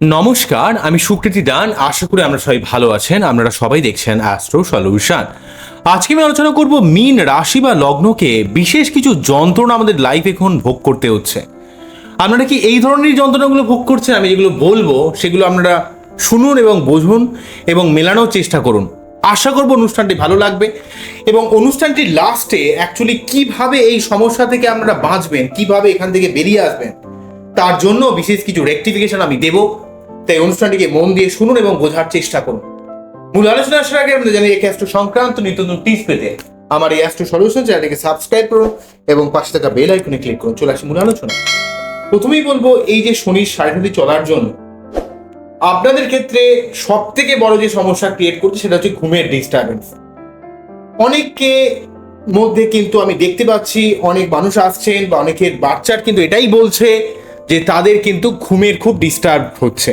নমস্কার, আমি সুকৃতি দান। আশা করি আমরা সবাই ভালো আছেন। আপনারা সবাই দেখছেন অ্যাস্ট্রো সলিউশন আজকে আমি আলোচনা করব মিন রাশি বা লগ্নকে বিশেষ কিছু যন্ত্রণা আমাদের লাইফ এখন ভোগ করতে হচ্ছে। আপনারা কি এই ধরনের যন্ত্রণাগুলো ভোগ করছেন? আমি যেগুলো বলব, সেগুলো আপনারা শুনুন এবং বুঝুন এবং মেলানোর চেষ্টা করুন। আশা করব অনুষ্ঠানটি ভালো লাগবে এবং অনুষ্ঠানটির লাস্টে অ্যাকচুয়ালি কীভাবে এই সমস্যা থেকে আপনারা বাঁচবেন, কীভাবে এখান থেকে বেরিয়ে আসবেন, তার জন্য বিশেষ কিছু রেকটিফিকেশন আমি দেব। তাই অনুষ্ঠানটিকে মন দিয়ে শুনুন এবং বোঝার চেষ্টা করুন। মূল আলোচনা আসার আগে আপনাদের জানি এই অ্যাস্ট্রো সংক্রান্ত নিত্য নতুন টিপস পেতে আমার এই অ্যাস্ট্রো সলিউশন চ্যানেলটিকে সাবস্ক্রাইব করুন এবং পাশে থাকা বেল আইকনে ক্লিক করুন। চলে আসি মূল আলোচনা প্রথমেই বলব, এই যে শনির সারিসাথী চলার জন্য আপনাদের ক্ষেত্রে সব থেকে বড় যে সমস্যা ক্রিয়েট করছে সেটা হচ্ছে ঘুমের ডিস্টারবেন্স অনেককে মধ্যে কিন্তু আমি দেখতে পাচ্ছি, অনেক মানুষ আসছেন বা অনেকের বাচ্চার কিন্তু এটাই বলছে যে তাদের কিন্তু ঘুমের খুব ডিস্টার্ব হচ্ছে।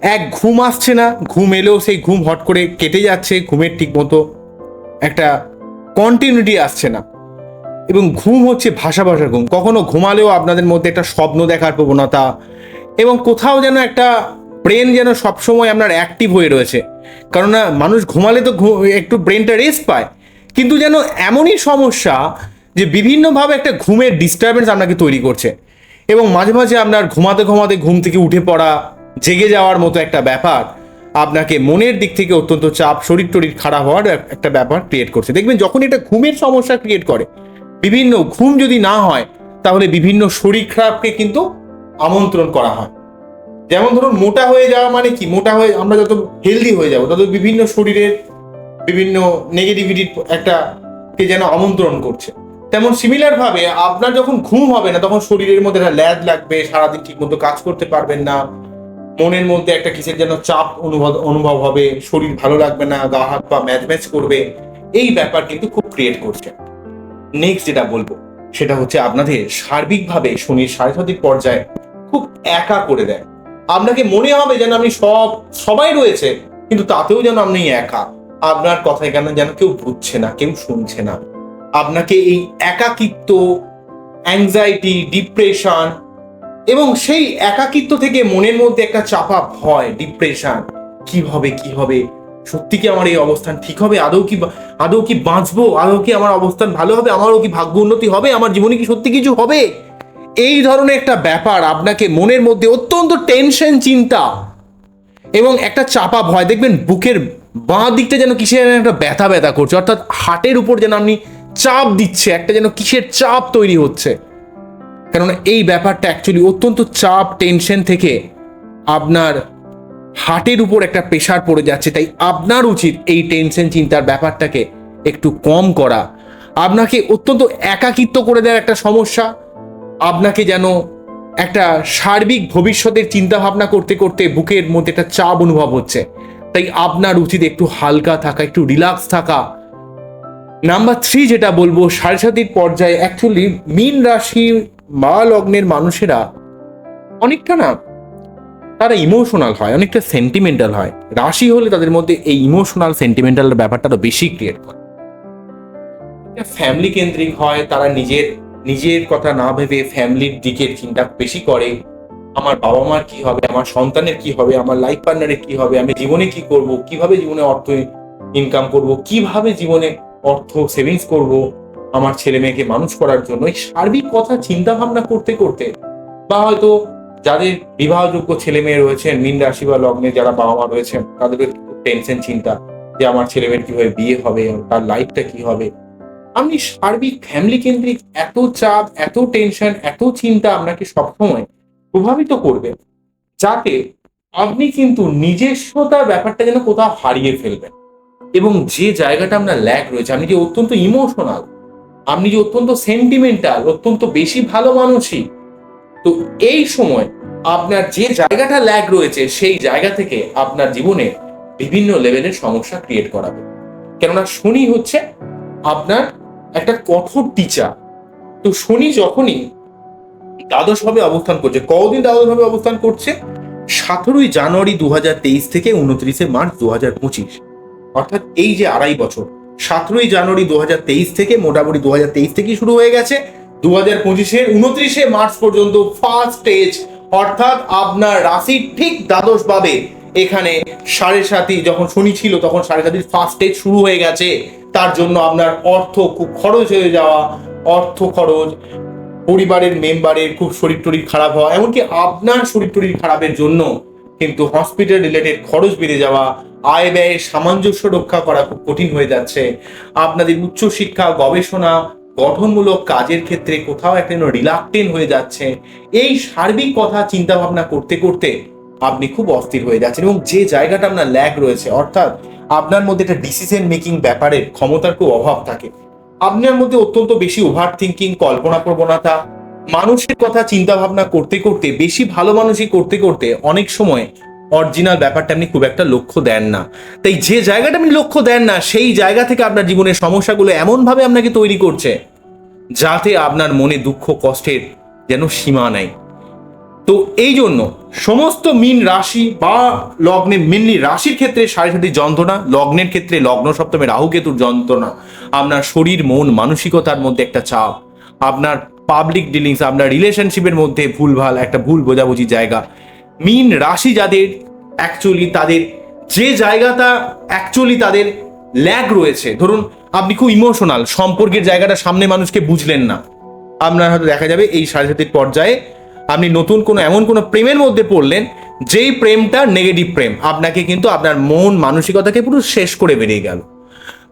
এক ঘুম আসছে না, ঘুম এলেও সেই ঘুম হট করে কেটে যাচ্ছে, ঘুমের ঠিক মতো একটা কন্টিনিউটি আসছে না। এবং ঘুম হচ্ছে ভাষা ভাষার ঘুম। কখনো ঘুমালেও আপনাদের মধ্যে একটা স্বপ্ন দেখার প্রবণতা এবং কোথাও যেন একটা ব্রেন যেন সবসময় আপনার অ্যাক্টিভ হয়ে রয়েছে। কেননা মানুষ ঘুমালে তো একটু ব্রেনটা রেস্ট পায়। কিন্তু যেন এমনই সমস্যা যে বিভিন্নভাবে একটা ঘুমের ডিস্টারবেন্স আপনাকে তৈরি করছে। এবং মাঝে মাঝে আপনার ঘুমাতে ঘুমাতে ঘুম থেকে উঠে পড়া জেগে যাওয়ার মতো একটা ব্যাপার আপনাকে মনের দিক থেকে অত্যন্ত চাপ, শরীর টরীর খারাপ হওয়ার একটা ব্যাপার ক্রিয়েট করছে। দেখবেন যখন এটা ঘুমের সমস্যা ক্রিয়েট করে, বিভিন্ন ঘুম যদি না হয়, তাহলে বিভিন্ন শরীর খারাপকে কিন্তু আমন্ত্রণ করা হয়। যেমন ধরুন মোটা হয়ে যাওয়া মানে কি? মোটা হয়ে আমরা যত হেলদি হয়ে যাব, তত বিভিন্ন শরীরের বিভিন্ন নেগেটিভিটির একটা কে যেন আমন্ত্রণ করছে। তেমন সিমিলার ভাবে আপনার যখন ঘুম হবে না, তখন শরীরের মধ্যে একটা ল্যাদ লাগবে, সারাদিন ঠিক মতো কাজ করতে পারবেন না মনের মধ্যে একটা কিসের যেন চাপ অনুভব অনুভব হবে, শরীর ভালো লাগবে না, গা হাত পা ম্যাচ ম্যাচ করবে, এই ব্যাপার কিন্তু খুব ক্রিয়েট করছে। নেক্সট যেটা বলব, সেটা হচ্ছে আপনাদের সার্বিকভাবে শনির সাড়ে সাতির পর্যায়ে খুব একা করে দেয়। আপনাকে মনে হবে যেন আপনি সব, সবাই রয়েছে, কিন্তু তাতেও যেন আপনি একা। আপনার কথা কেন যেন কেউ বুঝছে না, কেউ শুনছে না। আপনাকে এই একাকিত্ব অ্যাংজাইটি ডিপ্রেশন এবং সেই একাকিত্ব থেকে মনের মধ্যে একটা চাপা ভয় ডিপ্রেশন কি হবে কি হবে? সত্যি কি আমার এই অবস্থান ঠিক হবে? আদৌ কি আদৌ কি বাঁচবো? আদৌ কি আমার অবস্থান ভালো হবে? আমারও কি ভাগ্য উন্নতি হবে? আমার জীবনে কি সত্যি কিছু হবে? এই ধরনের একটা ব্যাপার আপনাকে মনের মধ্যে অত্যন্ত টেনশন চিন্তা এবং একটা চাপা ভয়। দেখবেন বুকের বাঁ দিকটা যেন কিসের একটা ব্যথা ব্যথা করছে। অর্থাৎ হার্টের উপর যেন আপনি চাপ দিচ্ছে, একটা যেন কিসের চাপ তৈরি হচ্ছে। কেননা এই ব্যাপারটা অ্যাকচুয়ালি অত্যন্ত চাপ টেনশন থেকে আপনার হার্টের উপর একটা প্রেশার পড়ে যাচ্ছে। তাই আপনার উচিত এই টেনশন চিন্তার ব্যাপারটাকে একটু কম করা। আপনাকে অত্যন্ত একাকিত্ব করে দেওয়ার একটা সমস্যা। আপনাকে যেন একটা সার্বিক ভবিষ্যতের চিন্তা ভাবনা করতে করতে বুকের মধ্যে একটা চাপ অনুভব হচ্ছে। তাই আপনার উচিত একটু হালকা থাকা, একটু রিল্যাক্স থাকা। নাম্বার থ্রি যেটা বলব, সাড়ে সাতির পর্যায়ে অ্যাকচুয়ালি মীন রাশি মা লগ্নের মানুষেরা অনেকটা না, তারা ইমোশনাল হয়, অনেকটা সেন্টিমেন্টাল হয়। রাশি হলে তাদের মধ্যে এই ইমোশনাল সেন্টিমেন্টাল ব্যাপারটা আরও বেশি ক্রিয়েট করে। ফ্যামিলি কেন্দ্রিক হয়, তারা নিজের নিজের কথা না ভেবে ফ্যামিলির দিকের চিন্তা বেশি করে। আমার বাবা মার কি হবে, আমার সন্তানের কি হবে, আমার লাইফ পার্টনারের কি হবে, আমি জীবনে কি করব, কীভাবে জীবনে অর্থ ইনকাম করব, কীভাবে জীবনে অর্থ সেভিংস করব আমার ছেলে মেয়েকে মানুষ করার জন্য এই সার্বিক কথা চিন্তা ভাবনা করতে করতে বা হয়তো যাদের বিবাহযোগ্য ছেলে মেয়ে রয়েছেন, মীন রাশি বা লগ্নে যারা বাবা মা রয়েছেন তাদের টেনশন চিন্তা যে আমার ছেলে মেয়ের কীভাবে বিয়ে হবে তার লাইফটা কি হবে। আপনি সার্বিক ফ্যামিলি কেন্দ্রিক এত চাপ, এত টেনশন এত চিন্তা আপনাকে সবসময় প্রভাবিত করবে, যাতে আপনি কিন্তু নিজস্বতার ব্যাপারটা যেন কোথাও হারিয়ে ফেলবেন এবং যে জায়গাটা আপনার ল্যাক রয়েছে, আপনি যে অত্যন্ত ইমোশনাল আপনি যে অত্যন্ত সেন্টিমেন্টাল অত্যন্ত বেশি ভালো মানুষই, তো এই সময় আপনার যে জায়গাটা ল্যাগ রয়েছে, সেই জায়গা থেকে আপনার জীবনে বিভিন্ন লেভেলের সমস্যা ক্রিয়েট করাবে। কেননা শনি হচ্ছে আপনার একটা কঠোর টিচার তো শনি যখনই দ্বাদশভাবে অবস্থান করছে কদিন দ্বাদশভাবে অবস্থান করছে? সতেরোই জানুয়ারি দু হাজার তেইশ থেকে উনত্রিশে মার্চ দু হাজার পঁচিশ। অর্থাৎ এই যে আড়াই বছর সতেরোই জানুয়ারি দু হাজার তেইশ থেকে, মোটামুটি দু হাজার তেইশ থেকেই শুরু হয়ে গেছে। দু হাজার পঁচিশের উনত্রিশে মার্চ পর্যন্ত ফার্স্ট স্টেজ অর্থাৎ আপনার রাশির ঠিক দ্বাদশ ভাবে এখানে সাড়ে সাতই যখন শনি ছিল, তখন সাড়ে সাতির ফার্স্ট স্টেজ শুরু হয়ে গেছে। তার জন্য আপনার অর্থ খুব খরচ হয়ে যাওয়া, অর্থ খরচ, পরিবারের মেম্বারের খুব শরীর টরীর খারাপ হওয়া, এমনকি আপনার শরীর টরীর খারাপের জন্য কিন্তু হসপিটাল রিলেটেড খরচ বেড়ে যাওয়া আয় ব্যয়ের সামঞ্জস্য রক্ষা করা খুব কঠিন হয়ে যাচ্ছে। আপনাদের উচ্চশিক্ষা, গবেষণা, গঠনমূলক কাজের ক্ষেত্রে কোথাও একটা রিলাক্টেন হয়ে যাচ্ছে। এই সার্বিক কথা চিন্তা ভাবনা করতে করতে আপনি খুব অস্থির হয়ে যাচ্ছেন এবং যে জায়গাটা আপনার ল্যাগ রয়েছে, অর্থাৎ আপনার মধ্যে একটা ডিসিশন মেকিং ব্যাপারের ক্ষমতার খুব অভাব থাকে। আপনার মধ্যে অত্যন্ত বেশি ওভার থিঙ্কিং কল্পনা প্রবণতা, মানুষের কথা চিন্তা ভাবনা করতে করতে, বেশি ভালো মানুষই করতে করতে অনেক সময় অরিজিনাল ব্যাপারটা আপনি খুব একটা লক্ষ্য দেন না। তাই যে জায়গাটা আপনি লক্ষ্য দেন না, সেই জায়গা থেকে আপনার জীবনের সমস্যাগুলো এমনভাবে আপনাকে তৈরি করছে, যাতে আপনার মনে দুঃখ, কষ্টের যেন সীমা নেই। তো এই জন্য সমস্ত মিন রাশি বা লগ্নে মেনলি রাশির ক্ষেত্রে সাড়ে সাথে যন্ত্রণা, লগ্নের ক্ষেত্রে লগ্ন সপ্তমে রাহু কেতুর যন্ত্রণা, আপনার শরীর, মন, মানসিকতার মধ্যে একটা চাপ, আপনার পাবলিক ডিলিংস আপনার রিলেশনশিপের মধ্যে ভুলভাল, একটা ভুল বোঝাবুঝি জায়গা মিন রাশি যাদের অ্যাকচুয়ালি তাদের, যে জায়গাটা অ্যাকচুয়ালি তাদের ল্যাগ রয়েছে। ধরুন, আপনি খুব ইমোশনাল সম্পর্কের জায়গাটা সামনে মানুষকে বুঝলেন না। আপনার হয়তো দেখা যাবে এই সাড়ে সাতির পর্যায়ে আপনি নতুন কোনো, এমন কোনো প্রেমের মধ্যে পড়লেন, যেই প্রেমটা নেগেটিভ প্রেম। আপনাকে কিন্তু আপনার মন মানসিকতাকে পুরো শেষ করে বেরিয়ে গেল।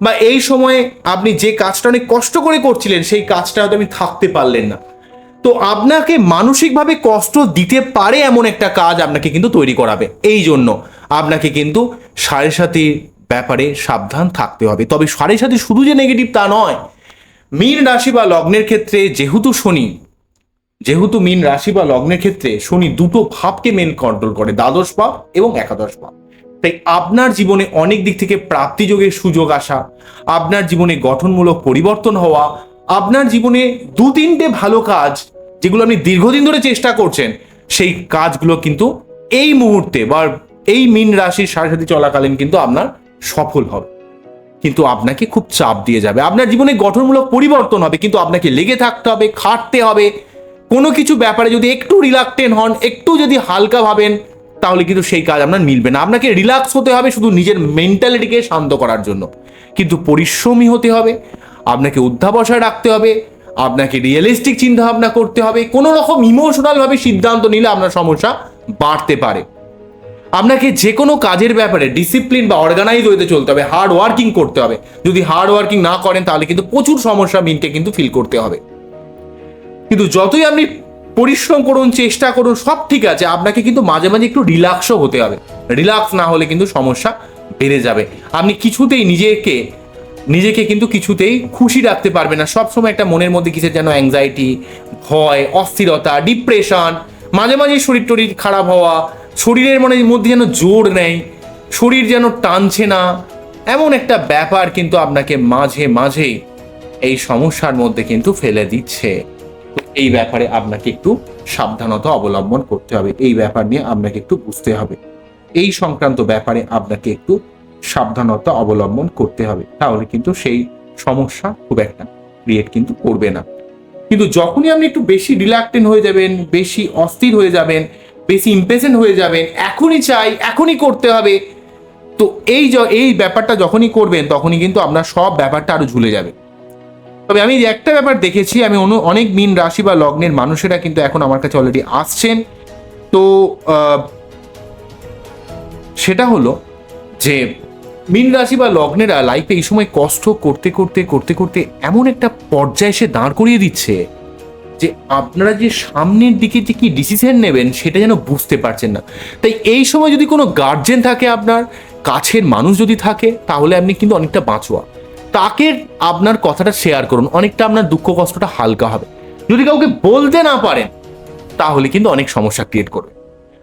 বা এই সময়ে আপনি যে কাজটা অনেক কষ্ট করে করছিলেন, সেই কাজটা হয়তো আপনি থাকতে পারলেন না। তো আপনাকে মানসিকভাবে কষ্ট দিতে পারে এমন একটা কাজ আপনাকে কিন্তু তৈরি করাবে। এই জন্য আপনাকে কিন্তু সাড়ে সাতির ব্যাপারে সাবধান থাকতে হবে। তবে সাড়ে সাথে শুধু যে নেগেটিভ তা নয়, মীন রাশি বা লগ্নের ক্ষেত্রে যেহেতু শনি, যেহেতু মীন রাশি বা লগ্নের ক্ষেত্রে শনি দুটো ভাবকে মেন কন্ট্রোল করে, দ্বাদশ ভাব এবং একাদশ ভাব। তাই আপনার জীবনে অনেক দিক থেকে প্রাপ্তিযোগের সুযোগ আসা, আপনার জীবনে গঠনমূলক পরিবর্তন হওয়া আপনার জীবনে দু তিনটে ভালো কাজ যেগুলো আপনি দীর্ঘদিন ধরে চেষ্টা করছেন, সেই কাজগুলো কিন্তু এই মুহূর্তে বা এই মিন রাশির সাড়ে সাথে চলাকালীন কিন্তু আপনার সফল হবে। কিন্তু আপনাকে খুব চাপ দিয়ে যাবে। আপনার জীবনে গঠনমূলক পরিবর্তন হবে, কিন্তু আপনাকে লেগে থাকতে হবে, খাটতে হবে। কোনো কিছু ব্যাপারে যদি একটু রিলাক্টেন হন, একটু যদি হালকা ভাবেন, তাহলে কিন্তু সেই কাজ আপনার মিলবে না। আপনাকে রিল্যাক্স হতে হবে শুধু নিজের মেন্টালিটিকে শান্ত করার জন্য। কিন্তু পরিশ্রমী হতে হবে আপনাকে অধ্যাবসায় রাখতে হবে, আপনাকে রিয়েলিস্টিক চিন্তা ভাবনা করতে হবে কোনো রকম ইমোশনালভাবে সিদ্ধান্ত নিলে আপনার সমস্যা বাড়তে পারে। আপনাকে যে কোনো কাজের ব্যাপারে ডিসিপ্লিন বা অর্গানাইজ হইতে চলতে হবে হার্ড ওয়ার্কিং করতে হবে। যদি হার্ড ওয়ার্কিং না করেন, তাহলে কিন্তু প্রচুর সমস্যা মিনকে কিন্তু ফিল করতে হবে। কিন্তু যতই আপনি পরিশ্রম করুন, চেষ্টা করুন, সব ঠিক আছে, আপনাকে কিন্তু মাঝে মাঝে একটু রিল্যাক্সও হতে হবে। রিল্যাক্স না হলে কিন্তু সমস্যা বেড়ে যাবে। আপনি কিছুতেই নিজেকে নিজেকে কিন্তু কিছুতেই খুশি রাখতে পারবে না। সবসময় একটা মনের মধ্যে কিসের যেন অ্যাংজাইটি ভয়, অস্থিরতা ডিপ্রেশন মাঝে মাঝে শরীর টরীর খারাপ হওয়া, শরীরের মনে মধ্যে যেন জোর নেই, শরীর যেন টানছে না, এমন একটা ব্যাপার কিন্তু আপনাকে মাঝে মাঝে এই সমস্যার মধ্যে কিন্তু ফেলে দিচ্ছে। এই ব্যাপারে আপনাকে একটু সাবধানতা অবলম্বন করতে হবে। এই ব্যাপার নিয়ে আপনাকে একটু বুঝতে হবে। এই সংক্রান্ত ব্যাপারে আপনাকে একটু সাবধানতা অবলম্বন করতে হবে, তাহলে কিন্তু সেই সমস্যা খুব একটা ক্রিয়েট কিন্তু করবে না। কিন্তু যখনই আপনি একটু বেশি রিল্যাক্টেন্ট হয়ে যাবেন, বেশি অস্থির হয়ে যাবেন, বেশি ইম্পেশেন্ট হয়ে যাবেন, এখনই চাই, এখনই করতে হবে, তো এই এই ব্যাপারটা যখনই করবেন, তখনই কিন্তু আপনার সব ব্যাপারটা আরও ঝুলে যাবে। তবে আমি একটা ব্যাপার দেখেছি, আমি অন্য- অনেক মিন রাশি বা লগ্নের মানুষেরা কিন্তু এখন আমার কাছে অলরেডি আসছেন। তো সেটা হলো যে মীন রাশি বা লগ্নেরা লাইফে এই সময় কষ্ট করতে করতে করতে করতে এমন একটা পর্যায়ে এসে দাঁড় করিয়ে দিচ্ছে যে আপনারা যে সামনের দিকে যে কি ডিসিশন নেবেন সেটা যেন বুঝতে পারছেন না। তাই এই সময় যদি কোনো গার্জেন থাকে আপনার, কাছের মানুষ যদি থাকে, তাহলে আপনি কিন্তু অনেকটা বাঁচোয়া। তাকে আপনার কথাটা শেয়ার করুন, অনেকটা আপনার দুঃখ কষ্টটা হালকা হবে। যদি কাউকে বলতে না পারেন, তাহলে কিন্তু অনেক সমস্যা ক্রিয়েট করবে।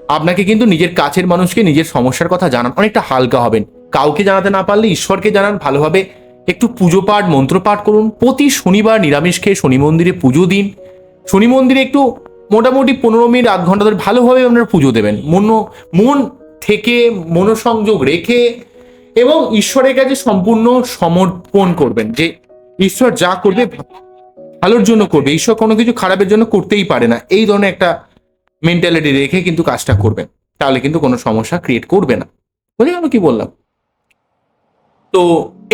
আপনাকে কিন্তু নিজের কাছের মানুষকে নিজের সমস্যার কথা জানান, অনেকটা হালকা হবেন। কাউকে জানাতে না পারলে ঈশ্বরকে জানান, ভালোভাবে একটু পুজো পাঠ, মন্ত্র পাঠ করুন। প্রতি শনিবার নিরামিষ খেয়ে শনি মন্দিরে পুজো দিন। শনি মন্দিরে একটু মোটামুটি পনেরো মিনিট, আধ ঘণ্টা ধরে ভালোভাবে আপনারা পুজো দেবেন। মন মন থেকে মনোসংযোগ রেখে এবং ঈশ্বরের কাছে সম্পূর্ণ সমর্পণ করবেন যে ঈশ্বর যা করবে, ভালোর জন্য করবে। ঈশ্বর কোনো কিছু খারাপের জন্য করতেই পারে না। এই ধরনের একটা মেন্টালিটি রেখে কিন্তু কাজটা করবেন। তাহলে কিন্তু কোনো সমস্যা ক্রিয়েট করবে না। বুঝে গেল কি বললাম? তো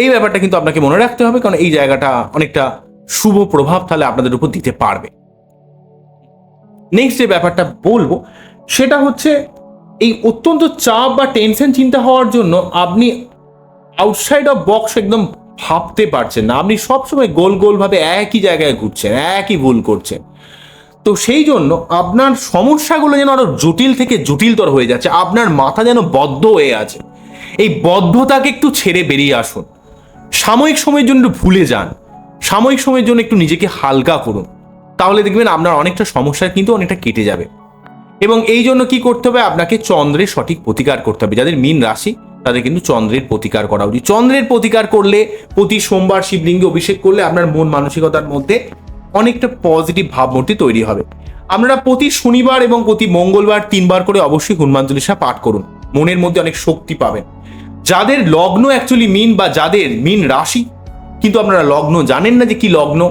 এই ব্যাপারটা কিন্তু আপনাকে মনে রাখতে হবে, কারণ এই জায়গাটা অনেকটা শুভ প্রভাব তাহলে আপনাদের উপর দিতে পারবে। নেক্সট যে ব্যাপারটা বলব, সেটা হচ্ছে এই অত্যন্ত চাপ বা টেনশন চিন্তা হওয়ার জন্য আপনি আউটসাইড অফ বক্স একদম ভাবতে পারছেন না। আপনি সবসময় গোল গোল ভাবে একই জায়গায় ঘুরছেন, একই ভুল করছেন। তো সেই জন্য আপনার সমস্যাগুলো যেন আরও জটিল থেকে জটিলতর হয়ে যাচ্ছে, আপনার মাথা যেন বদ্ধ হয়ে আছে। এই বদ্ধতাকে একটু ছেড়ে বেরিয়ে আসুন। সাময়িক সময়ের জন্য ভুলে যান। সাময়িক সময়ের জন্য একটু নিজেকে হালকা করুন। তাহলে দেখবেন আপনার অনেকটা সমস্যা কিন্তু অনেকটা কেটে যাবে। এবং এই জন্য কি করতে হবে? আপনাকে চন্দ্রের সঠিক প্রতিকার করতে হবে। যাদের মীন রাশি, তাদের কিন্তু চন্দ্রের প্রতিকার করা উচিত। চন্দ্রের প্রতিকার করলে প্রতি সোমবার শিবলিঙ্গে অভিষেক করলে আপনার মন মানসিকতার মধ্যে অনেকটা পজিটিভ ভাবমূর্তি তৈরি হবে। আপনারা প্রতি শনিবার এবং প্রতি মঙ্গলবার তিনবার করে অবশ্যই হনুমান চল্লিশা পাঠ করুন। মনের মধ্যে অনেক শক্তি পাবেন। যাদের লগ্ন অ্যাকচুয়ালি মিন বা যাদের মিন রাশি, কিন্তু আপনারা লগ্ন জানেন না যে কি লগ্ন,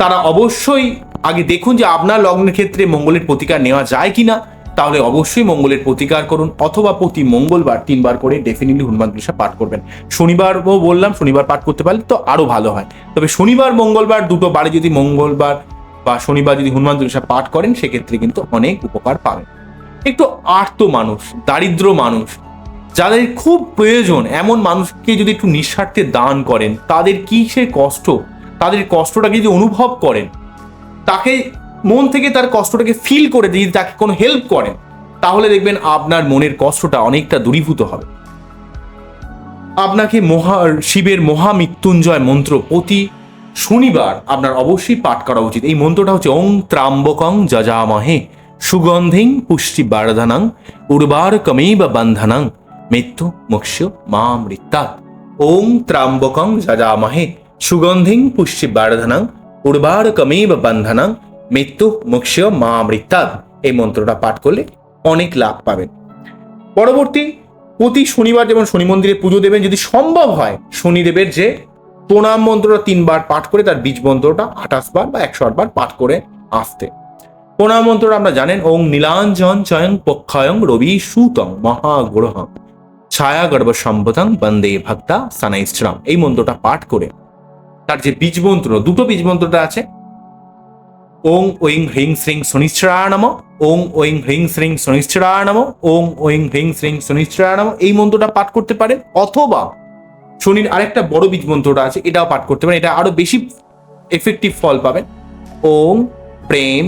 তারা অবশ্যই আগে দেখুন যে আপনার লগ্নের ক্ষেত্রে মঙ্গলের প্রতিকার নেওয়া যায় কিনা, তাহলে অবশ্যই মঙ্গলের প্রতিকার করুন অথবা প্রতি মঙ্গলবার তিনবার করে ডেফিনেটলি হনুমান চালিসা পাঠ করবেন। শনিবারও বললাম, শনিবার পাঠ করতে পারলে তো আরও ভালো হয়। তবে শনিবার, মঙ্গলবার দুটো বারে যদি মঙ্গলবার বা শনিবার যদি হনুমান চালিসা পাঠ করেন, সেক্ষেত্রে কিন্তু অনেক উপকার পাবেন। একটু আর্ত মানুষ, দারিদ্র মানুষ যাদের খুব প্রয়োজন এমন মানুষকে যদি একটু নিঃস্বার্থে দান করেন, তাদের কি সে কষ্ট? তাদের কষ্টটাকে যদি অনুভব করেন, তাকে মন থেকে তার কষ্টটাকে ফিল করে যদি তাকে কোনো হেল্প করেন, তাহলে দেখবেন আপনার মনের কষ্টটা অনেকটা দূরীভূত হবে। আপনাকে মহা, শিবের মহামৃত্যুঞ্জয় মন্ত্র প্রতি শনিবার আপনার অবশ্যই পাঠ করা উচিত। এই মন্ত্রটা হচ্ছে ওং ত্রাম্বকং যজামহে, সুগন্ধিং পুষ্টি বার্ধনাং উর্বার কমেব বন্ধনাং। মৃত্যু মুক্ষ মা মৃত্যা ওং ত্রাম্বকং যজামহে সুগন্ধিং পুষ্টি বার্ধনাং উর্বার কমেব বন্ধনাং মৃত্যু মুক্ষ মা মৃত্যা এই মন্ত্রটা পাঠ করলে অনেক লাভ পাবেন। পরবর্তী, প্রতি শনিবার যেমন শনি মন্দিরে পুজো দেবেন, যদি সম্ভব হয়, শনিদেবের যে প্রণাম মন্ত্রটা তিনবার পাঠ করে তার বীজ মন্ত্রটা আঠাশ বার বা একশো আট বার পাঠ করে আসতে। প্রণাম মন্ত্রটা আমরা জানেন, ওং নীলাঞ্জন চয়ং পক্ষয়ং রবি সুতং মহাগ্রহং। ছায়া গর্ভ সম্পদং বন্দে ভক্তা সানাইশ্রাম এই মন্ত্রটা পাঠ করে তার যে বীজ মন্ত্র, দুটো বীজ মন্ত্রটা আছে। ওং ওইং হ্রিং শ্রিং শনিশ্চরা নম, ওং ওইং হ্রিং শ্রিং শনিশ্চরা নম, ওং ওইং হ্রিং শ্রিং শনিশ্চরা নম। এই মন্ত্রটা পাঠ করতে পারেন অথবা শনির আরেকটা বড় বীজ মন্ত্রটা আছে, এটাও পাঠ করতে পারেন এটা আরও বেশি এফেক্টিভ ফল পাবেন। ওং প্রেম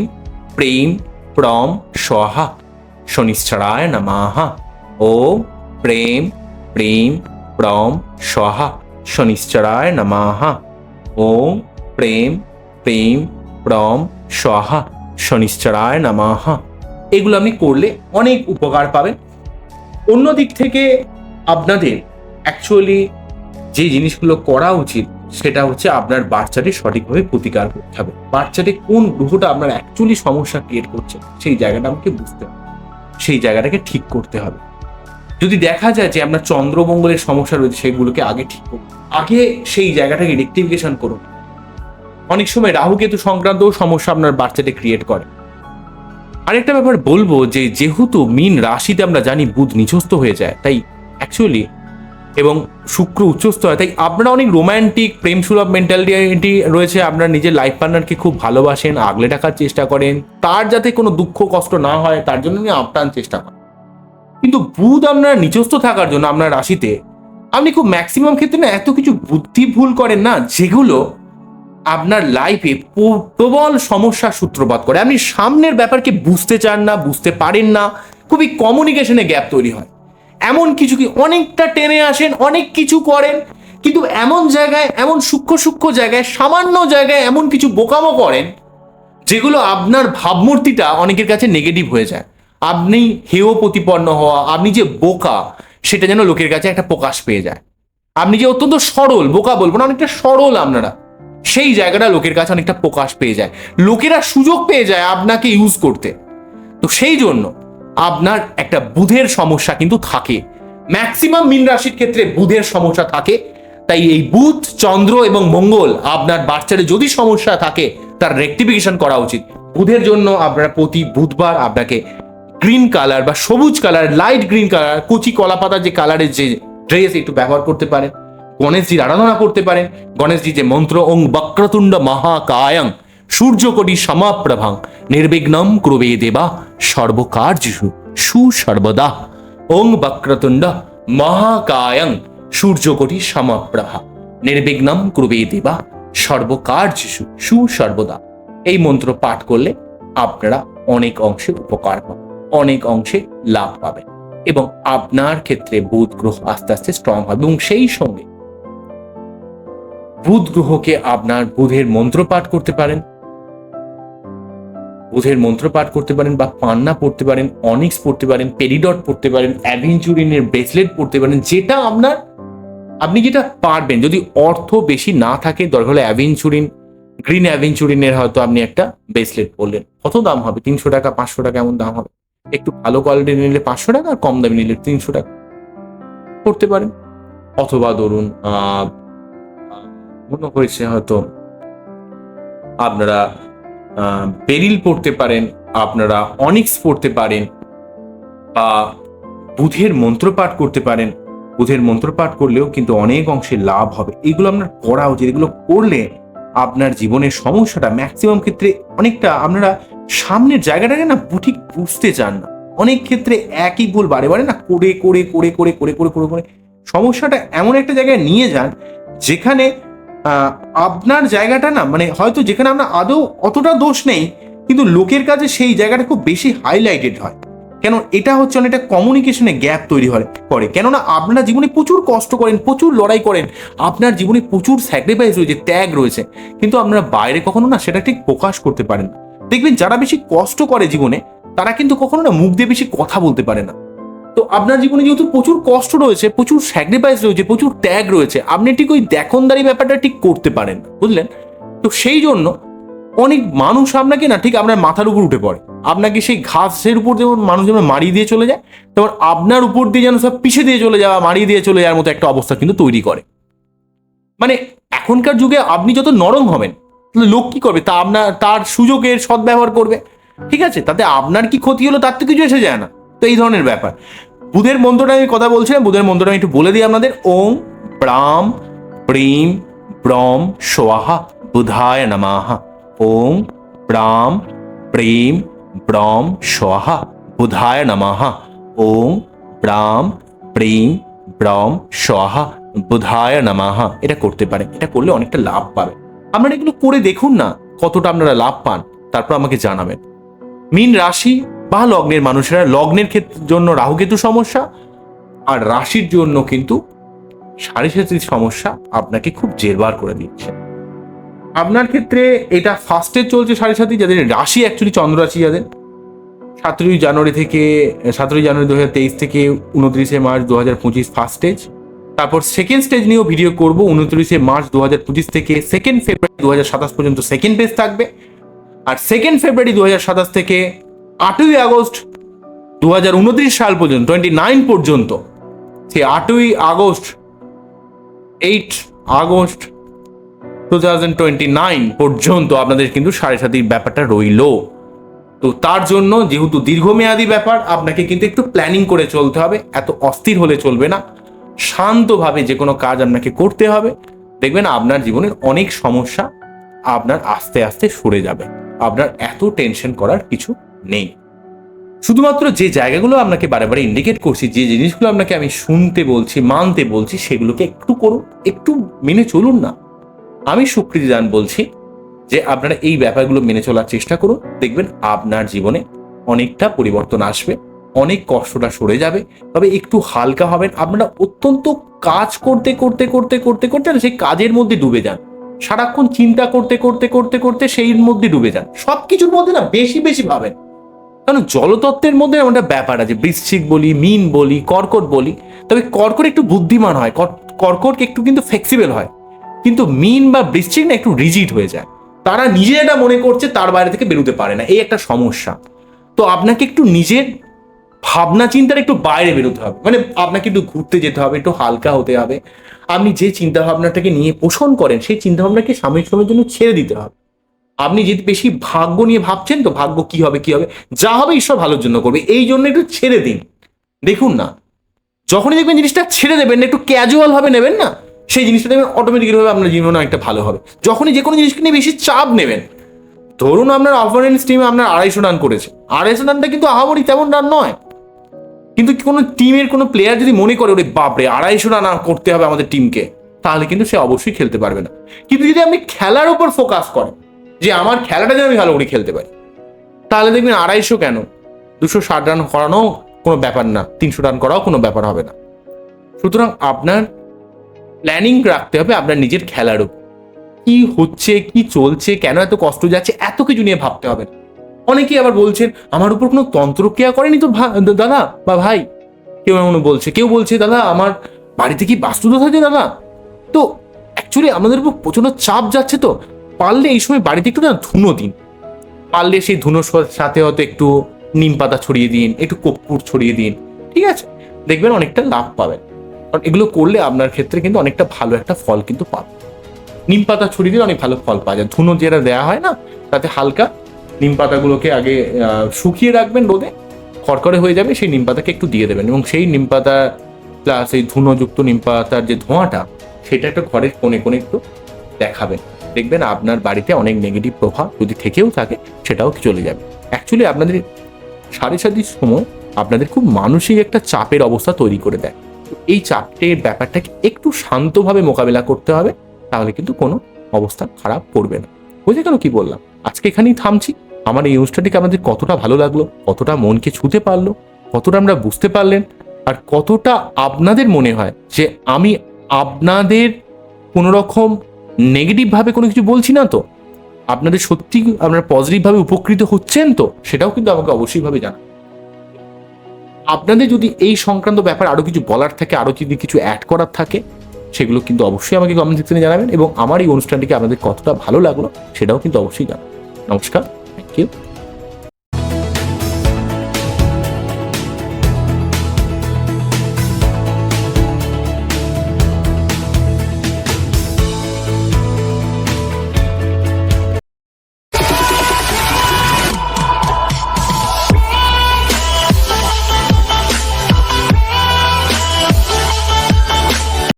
প্রেম, প্রম, সহা, শনিশ্চরায় নমাহা। ওম প্রেম প্রেম, প্রম, সহা, শনিশ্চরায় নমাহা ওম, প্রেম প্রেম, প্রম, সহা, শনিশ্চরায় নমাহা এগুলো আপনি করলে অনেক উপকার পাবেন। অন্য দিক থেকে আপনাদের অ্যাকচুয়ালি যে জিনিসগুলো করা উচিত, সেটা হচ্ছে আপনার বাচ্চাটি সঠিকভাবে প্রতিকার করতে হবে। বাচ্চাটি কোন গ্রহটা আপনার অ্যাকচুয়ালি সমস্যা ক্রিয়েট করছে, সেই জায়গাটা আমাকে বুঝতে হবে। সেই জায়গাটাকে ঠিক করতে হবে। যদি দেখা যায় যে আপনার চন্দ্রমঙ্গলের সমস্যা রয়েছে, সেগুলোকে আগে ঠিক করুন। আগে সেই জায়গাটাকে রেক্টিফিকেশন করুন। অনেক সময় রাহু কেতু সংক্রান্ত সমস্যা আপনার বাচ্চাটি ক্রিয়েট করে। আরেকটা ব্যাপার বলব যে, যেহেতু মিন রাশিতে আমরা জানি বুধ নিচস্থ হয়ে যায়, তাই অ্যাকচুয়ালি এবং শুক্র উচ্চস্থ হয়, তাই আপনারা অনেক রোম্যান্টিক প্রেম সুলভ মেন্টালিটি রয়েছে, আপনার নিজের লাইফ পার্টনারকে খুব ভালোবাসেন, আগলে টাকার চেষ্টা করেন, তার যাতে কোনো দুঃখ, কষ্ট না হয়, তার জন্য আপনি আপ্রাণ চেষ্টা করেন। কিন্তু বুধ আপনার নিচস্থ থাকার জন্য আপনার রাশিতে, আপনি খুব ম্যাক্সিমাম ক্ষেত্রে না এত কিছু বুদ্ধি ভুল করেন না, যেগুলো আপনার লাইফে প্রবল সমস্যার সূত্রপাত করে। আপনি সামনের ব্যাপারকে বুঝতে চান না, বুঝতে পারেন না, খুবই কমিউনিকেশনে গ্যাপ তৈরি হয়। এমন কিছু কি অনেকটা টেনে আসেন, অনেক কিছু করেন, কিন্তু এমন জায়গায়, এমন সূক্ষ্ম সূক্ষ্ম জায়গায়, সামান্য জায়গায় এমন কিছু বোকামো করেন, যেগুলো আপনার ভাবমূর্তিটা অনেকের কাছে নেগেটিভ হয়ে যায়। আপনি হেয় প্রতিপন্ন হওয়া, আপনি যে বোকা, সেটা যেন লোকের কাছে একটা প্রকাশ পেয়ে যায়। আপনি যে অত্যন্ত সরল, বোকা বলব না, অনেকটা সরল আপনারা, সেই জায়গাটা লোকের কাছে অনেকটা প্রকাশ পেয়ে যায়। লোকেরা সুযোগ পেয়ে যায় আপনাকে ইউজ করতে। তো সেই জন্য আপনার একটা বুধের সমস্যা কিন্তু থাকে। ম্যাক্সিমাম মিন রাশির ক্ষেত্রে বুধের সমস্যা থাকে। তাই এই বুধ, চন্দ্র এবং মঙ্গল আপনার বাচ্চাদের যদি সমস্যা থাকে, তার রেক্টিফিকেশন করা উচিত। বুধের জন্য আপনারা প্রতি বুধবার আপনাকে গ্রিন কালার বা সবুজ কালার লাইট গ্রিন কালার কুচি কলা পাতার যে কালারের যে ড্রেস একটু ব্যবহার করতে পারেন। গণেশজির আরাধনা করতে পারেন। গণেশজি যে মন্ত্র, ওং বক্রতুণ্ড মহাকায়ং, সূর্যকোটি সমাপ্রভাং, নির্বিঘ্নম কুরবে দেবা সর্বকার্য সুসর্বদা। ওং বক্রতুণ্ড মহাকায়ং, সূর্যকোটি সমাপ্রভা, নির্বিঘ্নম কুরবে দেবা সর্বকার্য সুসর্বদা। এই মন্ত্র পাঠ করলে আপনারা অনেক অংশে উপকার পাবেন। অনেক অংশে লাভ পাবেন এবং আপনার ক্ষেত্রে বুধ গ্রহ আস্তে আস্তে স্ট্রং হবে এবং সেই সঙ্গে বুধ গ্রহকে আপনার বুধের মন্ত্র পাঠ করতে পারেন, বুধের মন্ত্র পাঠ করতে পারেন বা পান্না পড়তে পারেন, অনিক্স পড়তে পারেন, পেরিডট পড়তে পারেন অ্যাভেঞ্চুরিনের ব্রেসলেট পড়তে পারেন, যেটা আপনার, আপনি যেটা পারবেন, যদি অর্থ বেশি না থাকে, দরকার হলে অ্যাভেঞ্চুরিন গ্রিন অ্যাভেঞ্চুরিনের হয়তো আপনি একটা ব্রেসলেট পরলেন কত দাম হবে? তিনশো টাকা, পাঁচশো টাকা, এমন দাম হবে? একটু ভালো কোয়ালিটি নিলে পাঁচশো টাকা আর কম দামি নিলে তিনশো টাকা। করতে পারেন। অথবা ধরুন মনে হয়েছে হয়তো আপনারা বেরিল পড়তে পারেন, আপনারা অনিক্স পড়তে পারেন, বা বুধের মন্ত্রপাঠ করতে পারেন। বুধের মন্ত্রপাঠ করলেও কিন্তু অনেক অংশে লাভ হবে। এগুলো আপনার করা উচিত। এগুলো করলে আপনার জীবনের সমস্যাটা ম্যাক্সিমাম ক্ষেত্রে অনেকটা আপনারা সামনের জায়গাটাকে না ঠিক বুঝতে চান না। অনেক ক্ষেত্রে একই ভুল বারে বারে না করে করে করে করে করে করে করে করে সমস্যাটা এমন একটা জায়গায় নিয়ে যান যেখানে আপনার জায়গাটা না মানে হয়তো যেখানে আপনার আদৌ অতটা দোষ নেই, কিন্তু লোকের কাছে সেই জায়গাটা খুব বেশি হাইলাইটেড হয়। কেন এটা হচ্ছে অনেকটা কমিউনিকেশনে গ্যাপ তৈরি হয়, করে। কেননা আপনারা জীবনে প্রচুর কষ্ট করেন, প্রচুর লড়াই করেন, আপনার জীবনে প্রচুর স্যাক্রিফাইস রয়েছে, ত্যাগ রয়েছে, কিন্তু আপনারা বাইরে কখনো না সেটা ঠিক প্রকাশ করতে পারেন না। দেখবেন যারা বেশি কষ্ট করে জীবনে, তারা কিন্তু কখনো না মুখ দিয়ে বেশি কথা বলতে পারে না। তো আপনার জীবনে যেহেতু প্রচুর কষ্ট রয়েছে, প্রচুর স্যাক্রিফাইস রয়েছে, প্রচুর ত্যাগ রয়েছে, আপনি ঠিক ওই দেখনদারি ব্যাপারটা ঠিক করতে পারেন, বুঝলেন? তো সেই জন্য অনেক মানুষ আপনাকে না ঠিক আপনার মাথার উপর উঠে পড়ে। আপনাকে সেই ঘাসের উপর যেমন মানুষ যেমন মারিয়ে দিয়ে চলে যায়, তেমন আপনার উপর দিয়ে যেন সব পিছে দিয়ে চলে যাওয়া মারিয়ে দিয়ে চলে যাওয়ার মতো একটা অবস্থা কিন্তু তৈরি করে। মানে এখনকার যুগে আপনি যত নরম হবেন লোক কি করবে? তা আপনার, তার সুযোগের সদ্ব্যবহার করবে। ঠিক আছে? তাতে আপনার কি ক্ষতি হলো? তার তো কিছু এসে যায় না। তো এই ধরনের ব্যাপার। বুধের মন্ত্রটা আমি কথা বলছিলাম। বুধের মন্ত্রটা আমি একটু বলে দিই আপনাদের। ওম প্রাম প্রেম ব্রম সোয়াহা বুধায় নমাহা। ওম প্রাম প্রেম ব্রম সোয়াহা বুধায় নমাহা। ওম প্রাম প্রেম ব্রম সোয়াহা বুধায় নমাহা। এটা করতে পারে। এটা করলে অনেকটা লাভ পাবে। আপনারা এগুলো করে দেখুন না কতটা আপনারা লাভ পান, তারপর আমাকে জানাবেন। মিন রাশি বা লগ্নের মানুষেরা, লগ্নের ক্ষেত্রে জন্য রাহুকেতু সমস্যা আর রাশির জন্য কিন্তু সাড়ে সাতির সমস্যা আপনাকে খুব জেরবার করে দিচ্ছে। আপনার ক্ষেত্রে এটা ফার্স্টে চলছে সাড়ে সাতি যাদের রাশি অ্যাকচুয়ালি চন্দ্র রাশি যাদের। সতেরোই জানুয়ারি থেকে সতেরোই জানুয়ারি দু হাজার তেইশ থেকে উনত্রিশে মার্চ দু হাজার পঁচিশ ফার্স্ট স্টেজ তারপর সেকেন্ড স্টেজ নিয়েও ভিডিও করব, উনত্রিশে মার্চ দু হাজার পঁচিশ থেকে সেকেন্ড ফেব্রুয়ারি দু হাজার সাতাশ পর্যন্ত সেকেন্ড পেজ থাকবে। আর সেকেন্ড ফেব্রুয়ারি দু হাজার সাতাশ থেকে আটই আগস্ট দু হাজার উনত্রিশ সাল পর্যন্ত টোয়েন্টি নাইন পর্যন্ত, সেই আটই August eight August two thousand twenty nine পর্যন্ত আপনাদের কিন্তু সাড়ে সাতির ব্যাপারটা রইল। তো তার জন্য যেহেতু দীর্ঘমেয়াদী ব্যাপার, আপনাকে কিন্তু একটু প্ল্যানিং করে চলতে হবে, এত অস্থির হলে চলবে না। শান্তভাবে যে কোনো কাজ আপনাকে করতে হবে। দেখবেন আপনার জীবনের অনেক সমস্যা আপনার আস্তে আস্তে সরে যাবে। আপনার এত টেনশন করার কিছু নেই। শুধুমাত্র যে জায়গাগুলো আপনাকে বারে বারে ইন্ডিকেট করছি, যে জিনিসগুলো আপনাকে আমি শুনতে বলছি, মানতে বলছি, সেগুলোকে একটু করুন, একটু মেনে চলুন না। আমি সুকৃতি দান বলছি যে আপনারা এই ব্যাপারগুলো মেনে চলার চেষ্টা করুন। দেখবেন আপনার জীবনে অনেকটা পরিবর্তন আসবে। অনেক কষ্টটা সরে যাবে। তবে একটু হালকা হবেন আপনারা অত্যন্ত কাজ করতে করতে করতে করতে করতে না সেই কাজের মধ্যে ডুবে যান। সারাক্ষণ চিন্তা করতে করতে করতে করতে সেই মধ্যে ডুবে যান। সব কিছুর মধ্যে না বেশি বেশি ভাবেন। কারণ জলতত্ত্বের মধ্যে একটা ব্যাপার আছে, বৃশ্চিক বলি, মিন বলি, কর্কট বলি। তবে কর্কট একটু বুদ্ধিমান হয়, কর- কর্কট একটু কিন্তু ফ্লেক্সিবল হয়। কিন্তু মিন বা বৃশ্চিক না একটু রিজিড হয়ে যায়। তারা নিজে এটা মনে করছে তার বাইরে থেকে বেরোতে পারে না। এই একটা সমস্যা। তো আপনাকে একটু নিজের ভাবনা চিন্তার একটু বাইরে বেরোতে হবে। মানে আপনাকে একটু ঘুরতে যেতে হবে, একটু হালকা হতে হবে। আপনি যে চিন্তা ভাবনাটাকে নিয়ে পোষণ করেন, সেই চিন্তা ভাবনাকে সাময়িক সময়ের জন্য ছেড়ে দিতে হবে। আপনি যদি বেশি ভাগ্য নিয়ে ভাবছেন, তো ভাগ্য কি হবে কি হবে? যা হবে ঈশ্বর ভালোর জন্য করবে। এই জন্য একটু ছেড়ে দিন। দেখুন না, যখনই দেখবেন জিনিসটা ছেড়ে দেবেন, একটু ক্যাজুয়াল ভাবে নেবেন না, সেই জিনিসটা দেখবেন অটোমেটিক্যালি ভাবে আপনার জীবনে অনেকটা ভালো হবে। যখনই যে কোনো জিনিসকে নিয়ে বেশি চাপ নেবেন, ধরুন আপনার অপোনেন্টস টিমে আপনার আড়াইশো রান করেছে। আড়াইশো রানটা কিন্তু আহামরি তেমন রান নয়। কিন্তু কোনো টিমের কোনো প্লেয়ার যদি মনে করে, ওরে বাপরে, আড়াইশো রান করতে হবে আমাদের টিমকে তাহলে কিন্তু সে অবশ্যই খেলতে পারবে না। কিন্তু যদি আপনি খেলার উপর ফোকাস করেন, যে আমার খেলাটা যেন আমি ভালো করে খেলতে পারি, তাহলে দেখবেন আড়াইশো কেন? দুশো ষাট রান করানো কোনো ব্যাপার না, তিনশো রান করাও কোনো ব্যাপার হবে না। সুতরাং আপনার প্ল্যানিং রাখতে হবে আপনার নিজের খেলার উপর। কি হচ্ছে, কি চলছে, কেন এত কষ্ট যাচ্ছে, এত কিছু নিয়ে ভাবতে হবে না। অনেকেই আবার বলছেন, আমার উপর কোনো তন্ত্রক্রিয়া করেনি তো দাদা বা ভাই? কেউ এমন বলছে, কেউ বলছে, দাদা, আমার বাড়িতে কি বাস্তুদোষ আছে দাদা? তো অ্যাকচুয়ালি আমাদের উপর প্রচণ্ড চাপ যাচ্ছে তো। পারলে এই সময় বাড়িতে একটু না ধুনো দিন। পারলে সেই ধুনোর সাথে হয়তো একটু নিম পাতা ছড়িয়ে দিন, একটু কর্পূর ছড়িয়ে দিন, ঠিক আছে? দেখবেন অনেকটা লাভ পাবেন। কারণ এগুলো করলে আপনার ক্ষেত্রে কিন্তু অনেকটা ভালো একটা ফল কিন্তু পাবেন। নিম পাতা ছড়িয়ে দিলে অনেক ভালো ফল পাওয়া যায়। ধুনো যেটা দেওয়া হয় না, তাতে হালকা নিম পাতাগুলোকে আগে শুকিয়ে রাখবেন রোদে, খড়খড়ে হয়ে যাবে, সেই নিম পাতাকে একটু দিয়ে দেবেন এবং সেই নিম পাতা প্লাস এই ধুনোযুক্ত নিম পাতার যে ধোঁয়াটা, সেটা একটা ঘরের কোণে কোণে একটু দেখাবেন। দেখবেন আপনার বাড়িতে অনেক নেগেটিভ প্রভাব যদি থেকেও থাকে, সেটাও চলে যাবে। অ্যাকচুয়ালি আপনাদের সাড়ে সাতির সময় আপনাদের খুব মানসিক একটা চাপের অবস্থা তৈরি করে দেয়। এই চাপের ব্যাপারটাকে একটু শান্তভাবে মোকাবেলা করতে হবে, তাহলে কিন্তু কোনো অবস্থা খারাপ করবে না। বুঝে গেল কি বললাম? আজকে এখানেই থামছি। আমার এই অনুষ্ঠানটিকে আপনাদের কতটা ভালো লাগল, কতটা মনকে ছুঁতে পারল, কতটা আমরা বুঝতে পারলেন, আর কতটা আপনাদের মনে হয় যে আমি আপনাদের কোনো রকম নেগেটিভভাবে কোনো কিছু বলছি না তো? আপনাদের সত্যি আপনারা পজিটিভভাবে উপকৃত হচ্ছেন তো? সেটাও কিন্তু আমাকে অবশ্যইভাবে জানান। আপনাদের যদি এই সংক্রান্ত ব্যাপার আরও কিছু বলার থাকে আরও যদি কিছু অ্যাড করার থাকে, সেগুলো কিন্তু অবশ্যই আমাকে কমেন্ট সেকশনে জানাবেন এবং আমার এই অনুষ্ঠানটিকে আপনাদের কতটা ভালো লাগল, সেটাও কিন্তু অবশ্যই জানাবেন। নমস্কার। क्यों